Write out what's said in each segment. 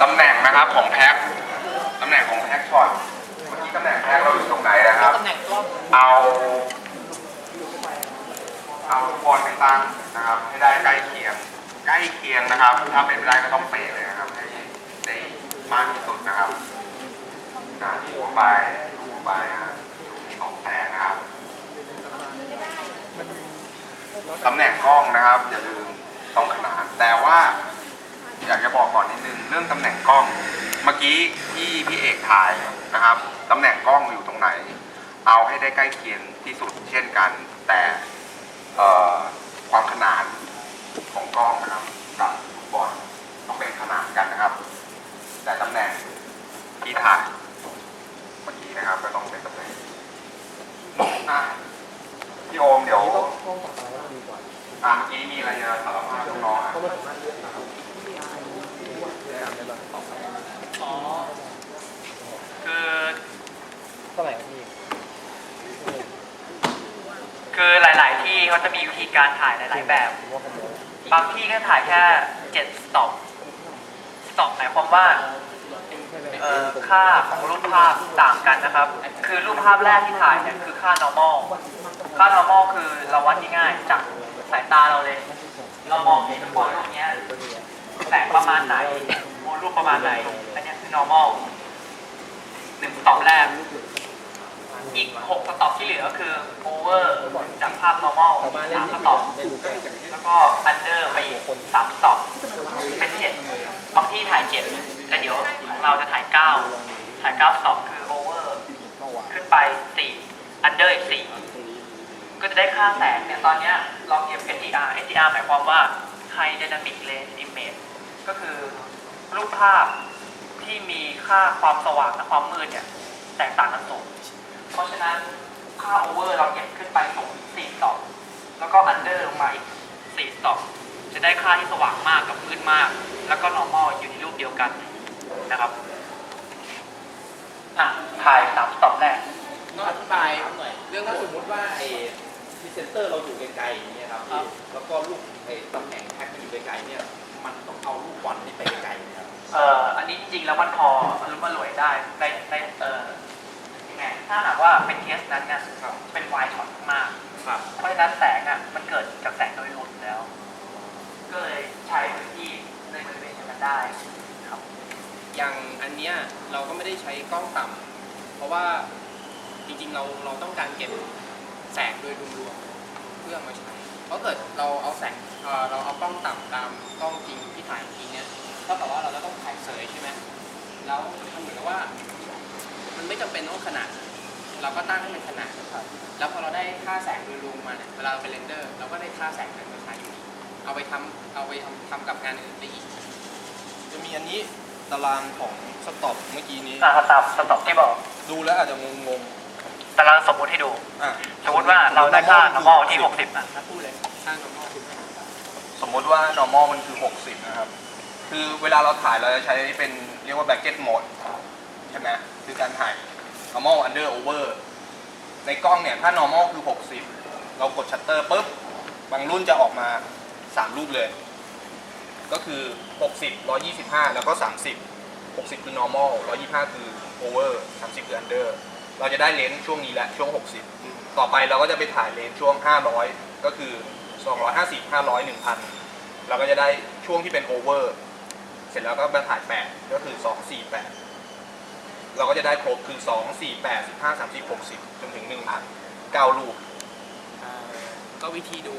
ตำแหน่งนะครับของแพ็คตำแหน่งของแพ็คช็อตเมื่อกี้ตำแหน่งแพ็คเราอยู่ตรงไหนนะครับ ตำแหน่งกล้องเอาเอาลูกบอลไปตั้งนะครับ ให้ได้ใกล้เคียง ใกล้เคียงนะครับ ถ้าเป็นไม่ได้ก็ต้องเป๊ะเลยนะครับให้ได้มากที่สุดนะครับนะดูไปดูไปนะดูสองแผงนะครับตำแหน่งกล้องนะครับอย่าลืมต้องขนานแต่ว่าอยากจะ บอกก่อนนิดนึงเรื่องตำแหน่งกล้อง เมื่อกี้ที่พี่เอกถ่ายนะครับตำแหน่งกล้องอยู่ตรงไหน เอาให้ได้ใกล้เคียงที่สุดเช่นกัน แต่เอ่อความขนานของกล้องนะครับกับลูกบอลต้องเป็นขนานกันนะครับ แต่ตำแหน่งที่ถ่ายเมื่อกี้นะครับ ก็ต้องเป็นตำแหน่งอะพี่โอมเดี๋ยวอะเมื่อกี้มีอะไรจะสารภาพน้องๆอะ อ๋อคือ เท่าไหร่ครับพี่ คือหลาย ๆ ที่ เขาจะมีวิธีการถ่ายหลายๆแบบผมว่าขโมยบางที่ก็ถ่ายแค่เจ็ดสต็อปสต็อปหมายความว่าเอ่อค่าของรูปภาพต่างกันนะครับ คือรูปภาพแรกที่ถ่ายเนี่ยคือค่า normal ค่า normal คือเราวัดง่ายๆจากสายตาเราเลย เรามองเห็นบอลรูปเนี้ยแสงประมาณไหนโมรูปประมาณไหน อันเนี้ยคือ normal หนึ่งสต็อปแรก อีกหกสต็อปที่เหลือก็คือ over จากภาพ normal ชาวบ้านเล่นสามสที่ต็อกแล้วก็ under ไปอีกสามสต็อปเป็นเจ็ดบางที่ถ่ายเจ็ดแต่เดี๋ยวของเราจะถ่ายเก้าถ่ายเก้าสต็อปคือ over ขึ้นไปสี่ under อีกสี่ก็จะได้ค่าแสงเนี่ยตอนเนี้ยลองเก็บ SDR SDR หมายความว่า High Dynamic Range Image ก็คือรูปภาพที่มีค่าความสว่างและความมืดเนี่ยแตกต่างกันสูง เพราะฉะนั้นค่า over เราเก็บขึ้นไปสูงสี่สต็อปแล้วก็ under ลงมาอีกสี่สต็อปจะได้ค่าที่สว่างมากกับมืดมาก แล้วก็ normal อยู่ในรูปเดียวกันนะครับอะถ่ายสามสต็อปแรกต้องอธิบายหน่อยเรื่องถ้าสมมติว่าไอ้พรีเซนเตอร์เราอยู่ไกลๆอย่างเงี้ยครับครับแล้วก็ลูกไอ้ตำแหน่งแพ็คมันอยู่ไกลๆเนี่ยมันต้องเอาลูกบอลนี่ไปไกลๆนะครับเอ่ออันนี้จริงๆแล้วมันพออรุมารวยได้ในในเอ่อยัง ไง ถ้าหากว่าเป็นเคสนั้นเนี่ยเป็นวายช็อตมาก ครับเพราะฉะนั้นแสงอะมันเกิดจากแสงโดยรวมอยู่แล้ว ก็เลยใช้พื้นที่ในบริเวณนั้นได้ครับ อย่างอันเนี้ยเราก็ไม่ได้ใช้กล้องต่ำเพราะว่าจริงๆเราเราต้องการเก็บแสงโดยรวมๆเพื่อมาใช้ เพราะเกิดเราเอาแสงเอ่อเราเอากล้องต่ำตามกล้องจริงที่ถ่ายจริงเนี่ยเท่ากับว่าเราจะต้องถ่ายเสยใช่ไหมแล้วมันเหมือนกับว่า มันไม่จำเป็นต้องขนาด เราก็ตั้งให้มันขนาดแล้วพอเราได้ค่าแสงโดยรวมมาเนี่ยเวลาเราไปเรนเดอร์เราก็ได้ค่าแสงนั้นมาใช้อยู่ดีเอาไปทำเอาไปทำทำกับงานอื่นได้อีกจะมีอันนี้ตารางของสต็อปเมื่อกี้นี้อ่าตามสต็อปที่บอก ดูแล้วอาจจะงงตารางสมมุติให้ดูๆอะสมมติว่าเราได้ค่า normal ที่ 60อะถ้าพูดเลยสร้าง normal คือสมมติว่า normal มันคือ 60 นะครับ คือเวลาเราถ่ายเราจะใช้เป็นเรียกว่า bracket mode ใช่ไหมคือการถ่าย normal under over ในกล้องเนี่ย ถ้า normal คือ 60 เรากดชัตเตอร์ปุ๊บ บางรุ่นจะออกมา 3 รูปเลย ก็คือ 60 125 แล้วก็ 30 60 คือ normal 125 คือ over 30 คือ under เราจะได้เลนส์ช่วงนี้แหละ ช่วง 60 ต่อไปเราก็จะไปถ่ายเลนส์ช่วง 500 ก็คือ 250 500 1000 เราก็จะได้ช่วงที่เป็น over เสร็จแล้วก็มาถ่าย 8 ก็คือ 248 เราก็จะได้ครบคือ 2 4 8 15 30 60 จนถึง1,000 9รูปเอ่อก็วิธีดู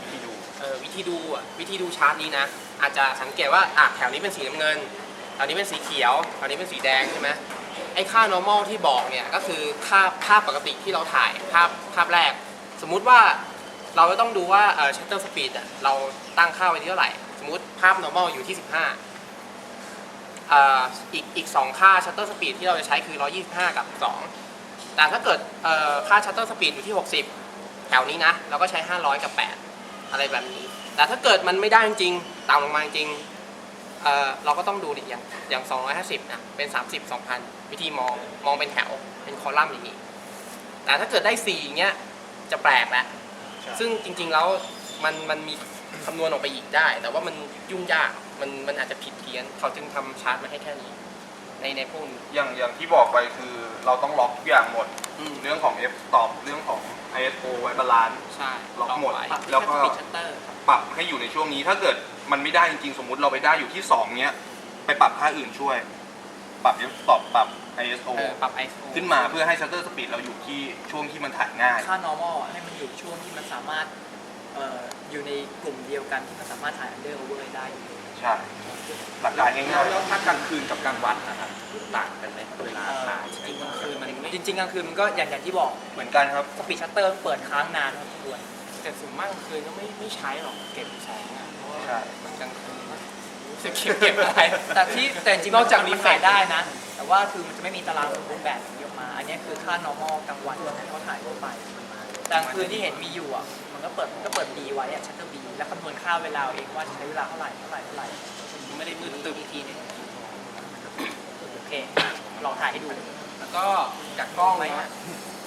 วิธีดูเออวิธีดูอะวิธีดูชาร์ตนี้นะ อาจจะสังเกตว่าอะแถวนี้เป็นสีน้ำเงินแถวนี้เป็นสีเขียวแถวนี้เป็นสีแดงใช่ไหมไอ้ค่า normal ที่บอกเนี่ยก็คือค่าภาพปกติที่เราถ่ายภาพภาพแรก สมมุติว่าเราจะต้องดูว่าเออ shutter speed อะเราตั้งค่าไว้ที่เท่าไหร่ สมมุติภาพ normal อยู่ที่ 15เอ่ออีกอีกสองค่า shutter speed ที่เราจะใช้คือ 125 กับ 2 แต่ถ้าเกิดเอ่อค่า shutter speed อยู่ที่ 60 แถวนี้นะ เราก็ใช้ 500 กับ 8 อะไรแบบนี้ แต่ถ้าเกิดมันไม่ได้จริงๆต่ำลงมาจริงๆเอ่อเราก็ต้องดูดิอย่างอย่าง 250นะเป็น 30 2,000 วิธีมองมองเป็นแถวเป็นคอลัมน์อย่างนี้ แต่ถ้าเกิดได้4อย่างเงี้ยจะแปลกแล้วใช่ซึ่งจริงๆแล้วมันมันมีคำนวณออกไปอีกได้ แต่ว่ามันยุ่งยาก มันมันอาจจะผิดเพี้ยน เขาจึงทำชาร์ตมาให้แค่นี้ ในในพวกนี้อย่างอย่างที่บอกไปคือเราต้องล็อกทุกอย่างหมด อืมเรื่องของ f stop เรื่องของ ISO ไว้บาลานซ์ ใช่ล็อกหมดไว้แล้วก็ ปิดชัตเตอร์ปรับให้อยู่ในช่วงนี้ ถ้าเกิดมันไม่ได้จริงๆ สมมุติเราไปได้อยู่ที่ 2 เนี้ย ไปปรับค่าอื่นช่วย ปรับ f stop ปรับ ISO เออปรับ ISO ขึ้นมาเพื่อให้ shutter speed เราอยู่ที่ช่วงที่มันถ่ายง่าย ค่า normal ให้มันอยู่ช่วงที่มันสามารถเอ่ออยู่ในกลุ่มเดียวกันที่มันสามารถถ่าย under over ได้อยู่ใช่หลักการง่ายแล้วถ้ากลางคืนกับกลางวันนะครับต่างกันไหมเวลาเอ่อถ่ายจริงๆกลางคืนมันจริงๆกลางคืนมันก็อย่างอย่างที่บอกๆเหมือนกันครับ สปีดชัตเตอร์เปิดค้างนานพอสมควรแต่ส่วนมากกลางคืนก็ไม่ไม่ใช้หรอกเก็บแสงอะเพราะว่าใช่ มันกลางคืนรู้สึกเก็บเก็บอะไร แต่ที่แต่จริงๆนอกจากมัน refresh ถ่ายได้นะ แต่ว่าคือมันจะไม่มีตารางสมบูรณ์แบบอย่างนี้ออกมา อันนี้คือค่า normal กลางวันที่เขาถ่ายทั่วไปแต่กลางคืนที่เห็นมีอยู่อะมัน ก็เปิดมันก็เปิด B ไว้อะชัตเตอร์ B แล้วคำนวณค่าเวลาเอาเองว่าจะใช้เวลาเท่าไหร่เท่าไหร่เท่าไหร่ไม่ได้มืดตึบอีกทีหนึงโอเคลองถ่ายให้ดูแล้วก็จากกล้องนะ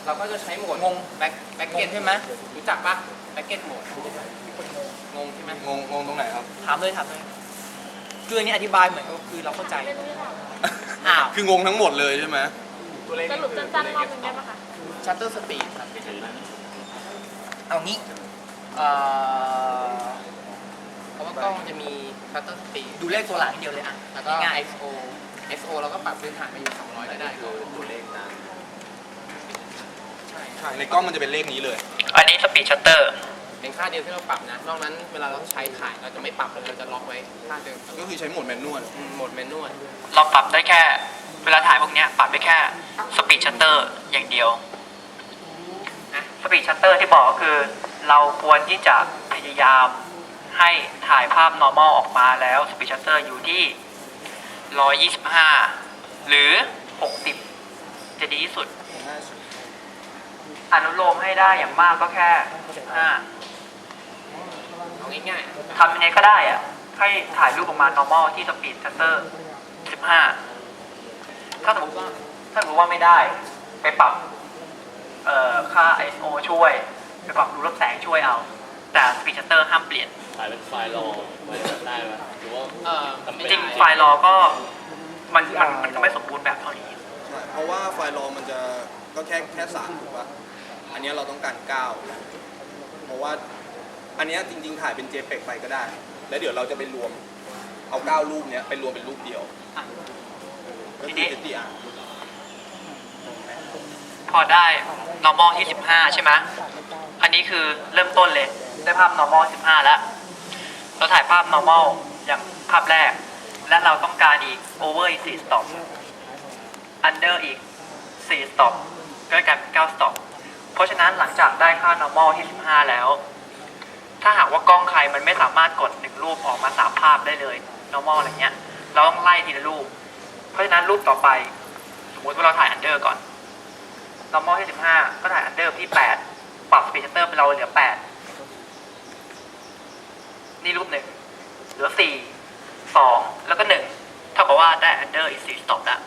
เราก็จะใช้โหมดงงแบ็คแบ็คเก็ตงงใช่ไหมรู้จักปะแบ็คเก็ตโหมดงงใช่ไหมงงงงตรงไหนครับ ถามเลยถามเลยคืออันนี้อธิบายเหมือนกับคือเราเข้าใจอ้าวคืองงทั้งหมดเลยใช่ไหมสรุปสั้นๆรอบหนึงได้ไหมคะ ชัตเตอร์สปีดครับ เอางี้เอ่อเพราะว่ากล้องมันจะมีชัตเตอร์สปีดดูเลขตัวหลังอย่างเดียวเลยอะแล้วก็ ง่าย ISO ISO เราก็ปรับพื้นฐานมาอยู่ 200 ก็ได้ก็ตัวเลขนานใช่ใช่ในกล้องมันจะเป็นเลขนี้เลย อันนี้สปีดชัตเตอร์เป็นค่าเดียวที่เราปรับนะ นอกนั้นเวลาเราใช้ถ่ายเราจะไม่ปรับเลยเราจะล็อกไว้ค่าเดิมก็คือใช้โหมดแมนนวลอืมโหมดแมนนวล เราปรับได้แค่ เวลาถ่ายพวกเนี้ยปรับได้แค่สปีดชัตเตอร์อย่างเดียว สปีดชัตเตอร์ที่บอกก็คือ เราควรที่จะพยายามให้ถ่ายภาพ normal ออกมาแล้วสปีดชัตเตอร์อยู่ที่ 125 หรือ 60 จะดีที่สุด อนุโลมให้ได้อย่างมากก็แค่5เอาง่ายทำยังไงก็ได้อะให้ถ่ายรูปออกมา normal ที่สปีดชัตเตอร์ 15 ถ้าสมมติว่าถ้าสมมติว่าไม่ได้ไปปรับ ค่า ISO ช่วยไปปรับรูรับแสงช่วยเอา แต่สปีดชัตเตอร์ห้ามเปลี่ยนถ่ายเป็นไฟล์รอไว้ได้ไหมหรือว่าๆเอ่อจริงๆไฟล์รอก็มันมันมันก็ไม่สมบูรณ์แบบเท่านี้ ใช่เพราะว่าไฟล์รอมันจะก็แค่แค่สามถูกปะอันเนี้ยเราต้องการเก้าเพราะว่าอันเนี้ยจริง ๆ ถ่ายเป็น JPEG ไปก็ได้ แล้วเดี๋ยวเราจะไปรวมเอาเก้ารูปเนี้ยไปรวมเป็นรูปเดียวอะก็ทีคืนี้อ SDR พ อได้ normal ที่ 15 ใช่ไหมอันนี้คือเริ่มต้นเลย ได้ภาพ normal 15 แล้ว เราถ่ายภาพ normal อย่างภาพแรก และเราต้องการอีก over อีก 4 stop under อีก 4 stop ก็กลายเป็น 9 stop เพราะฉะนั้นหลังจากได้ค่า normal ที่ 15 แล้ว ถ้าหากว่ากล้องใครมันไม่สามารถกดหนึ่งรูปออกมาสามภาพได้เลย normal อะไรเงี้ย เราต้องไล่ทีละรูป เพราะฉะนั้นรูปต่อไป สมมติว่าเราถ่าย under ก่อน normal ที่15ก็ถ่าย under ที่8ปรับ speed shutter เป็นเราเหลือ8นี่รูปหนึ่งเหลือ4 2แล้วก็1เท่ากับว่าได้ under อีก4 stop แล้ว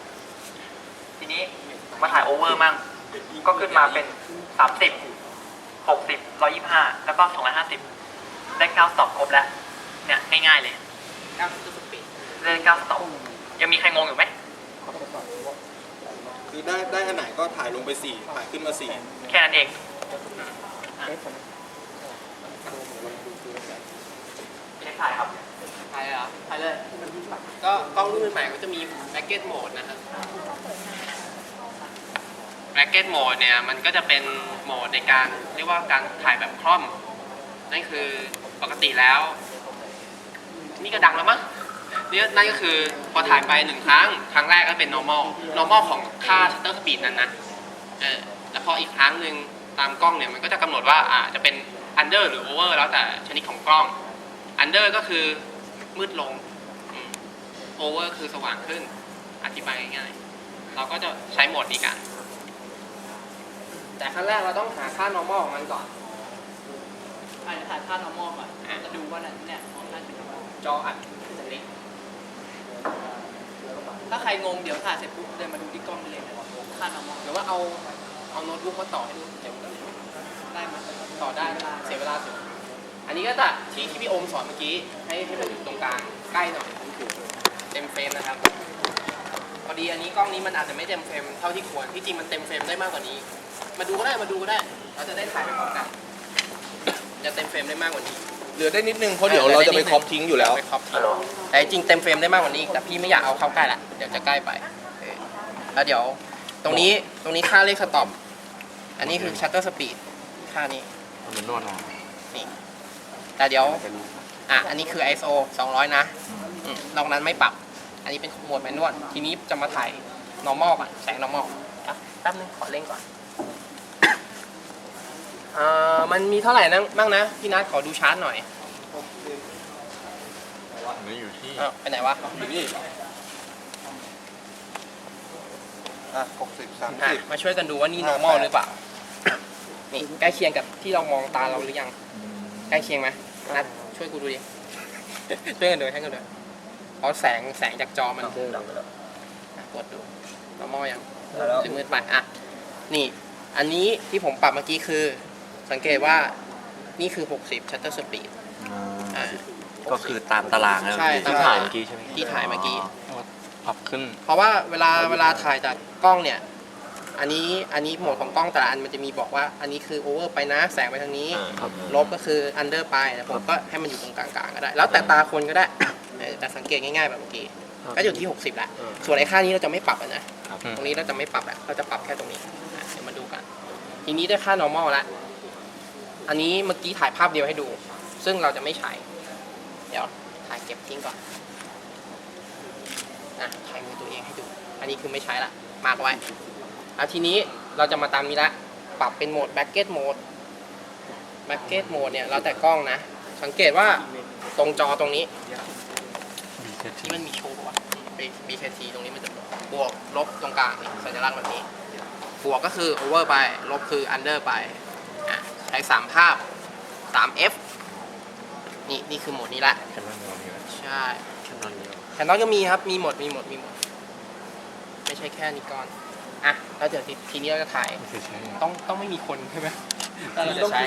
ทีนี้มาถ่าย over มั่งก็ขึ้นมาเป็น30 60 125แล้วก็250ได้9 stop ครบแล้ว เนี่ยง่ายๆเลยก้าวชัตเตอร์สปีดได้9 stop ยังมีใครงงอยู่ไหม คือได้ได้อันไหนก็ถ่ายลงไปสี่ถ่ายขึ้นมาสี่แค่นั้นเองเช็คถ่ายครับใช่เหรอถ่ายเลย ก็กล้องรุ่นใหม่ก็จะมีแบ็กเก็ตโหมดนะครับแบ็กเก็ตโหมดเนี่ย มันก็จะเป็นโหมดในการเรียกว่าการถ่ายแบบคล่อม นั่นคือปกติแล้ว นี่ก็ดังแล้วมั้ง นี่นั่นก็คือพอถ่ายไปหนึ่งครั้ง ครั้งแรกก็เป็น normal normal ของค่า shutter speed นั้นนะเออแล้วพออีกครั้งหนึ่งตามกล้องเนี่ยมันก็จะกำหนดว่าอ่าจะเป็น under หรือ over แล้วแต่ชนิดของกล้อง under ก็คือมืดลงอืม over คือสว่างขึ้น อธิบายง่ายๆ เราก็จะใช้โหมดนี้กัน แต่ขั้นแรกเราต้องหาค่า normal ของมันก่อนถ่ายถ่ายภาพ normal ก่อนจะดูว่าเนี่ยของท่านเป็น normal จออัดตรงนี้ ถ้าใครงงเดี๋ยวถ่ายเสร็จปุ๊บเดินมาดูที่กล้องเลยนะครับค่าดเอามองเดี๋ยวว่าเอาเอาโน้ตบุ๊กมาต่อให้ดูเดี๋ยวได้ไหมต่อได้เสียเวลาสุดอันนี้ก็จะที่ที่พี่อมสอนเมื่อกี้ให้ให้มันอยู่ตรงกลางใกล้หน่อยเต็มเฟรมนะครับพอดีอันนี้กล้องนี้มันอาจจะไม่เต็มเฟรมเท่าที่ควรที่จริงมันเต็มเฟรมได้มากกว่านี้ มาดูก็ได้มาดูก็ได้ เราจะได้ถ่ายไปพร้อมกันจะเต็มเฟรมได้มากกว่านี้ เหลือได้นิดนึงเพราะเดี๋ยวเราจะไปครอปทิ้งอยู่แล้ว ไปครอปทิ้งแต่จริงๆเต็มเฟรมได้มากกว่านี้อีกแต่พี่ไม่อยากเอาเข้าใกล้ละเดี๋ยวจะใกล้ไปเออแล้วเดี๋ยว ตรงนี้ตรงนี้ค่าเลขสต็อปอันนี้คือชัตเตอร์สปีดค่านี้มันนวดมานี่แต่เดี๋ยวอะอันนี้คือ ISO 200 นะอืมนอกนั้นไม่ปรับ อันนี้เป็นโหมดแมนนวลทีนี้จะมาถ่าย normal ก่อนแสง normal อะแป๊บนึงขอเล่นก่อนเอ่อมันมีเท่าไหร่นั่งบ้างนะ พี่นัทขอดูชาร์ตหน่อยนี่อยู่ที่อ้าวไปไหนวะอยู่นี่อะหกสิบสามอะสิบมาช่วยกันดูว่านี่ normal หรือเปล่า นี่ใกล้เคียงกับที่เรามองตาเราหรือยัง ใกล้เคียงไหมนัทช่วยกูดูดิ ช่วยกันดูช่วยกันดูเพราะแสงแสงจากจอมันเดินอะกดดู normal ยังจะมืดไปอะ นี่ อันนี้ที่ผมปรับเมื่อกี้คือ สังเกตว่านี่คือ 60 shutter speed อ่า ก็คือตามตารางนะใช่ที่ตามตาราง ถ่ายเมื่อกี้ใช่ไหมที่ถ่ายเมื่อกี้ ปรับขึ้น เพราะว่าเวลาเวลาถ่ายจากกล้องเนี่ย อันนี้อันนี้โหมดของกล้องแต่ละอันมันจะมีบอกว่าอันนี้คือ over ไปนะแสงไปทางนี้ลบก็คือ under ไปแต่ผมก็ให้มันอยู่ตรงกลางๆก็ได้ แล้วแต่ตาคนก็ได้ เออแต่สังเกตง่ายๆแบบเมื่อกี้ ก็อยู่ที่ 60แหละเออส่วนไอ้ค่านี้เราจะไม่ปรับอะนะ ครับ ตรงนี้เราจะไม่ปรับอะเราจะปรับแค่ตรงนี้อะเดี๋ยวมาดูกัน ทีนี้ได้ค่า normal แล้ว อันนี้เมื่อกี้ถ่ายภาพเดียวให้ดู ซึ่งเราจะไม่ใช้ เดี๋ยวถ่ายเก็บทิ้งก่อนนะใช้มือตัวเองให้ดู อันนี้คือไม่ใช้ละมาร์กไว้แล้วทีนี้เราจะมาตามนี้ละ ปรับเป็นโหมด backget mode backget mode เนี่ยแล้วแต่กล้องนะ สังเกตว่าตรงจอตรงนี้ ที่มันมีโชว์อะ BKT ตรงนี้มันจะบวกลบตรงกลางนี่สัญลักษณ์แบบนี้ บวกก็คือ over ไป ลบคือ under ไปอะ ใช้สามภาพ 3F นี่นี่คือโหมดนี้ละ แคนนอนเดียวใช่แคนนอนเดียวแคนนอนก็มีครับ มีหมด มีหมด มีหมด ไม่ใช่แค่นิกอนอะ แล้วเดี๋ยวทีทีนี้เราจะถ่าย ไม่เคยใช้ ต้องต้องไม่มีคนใช่ไหมถ้าเราจะใช้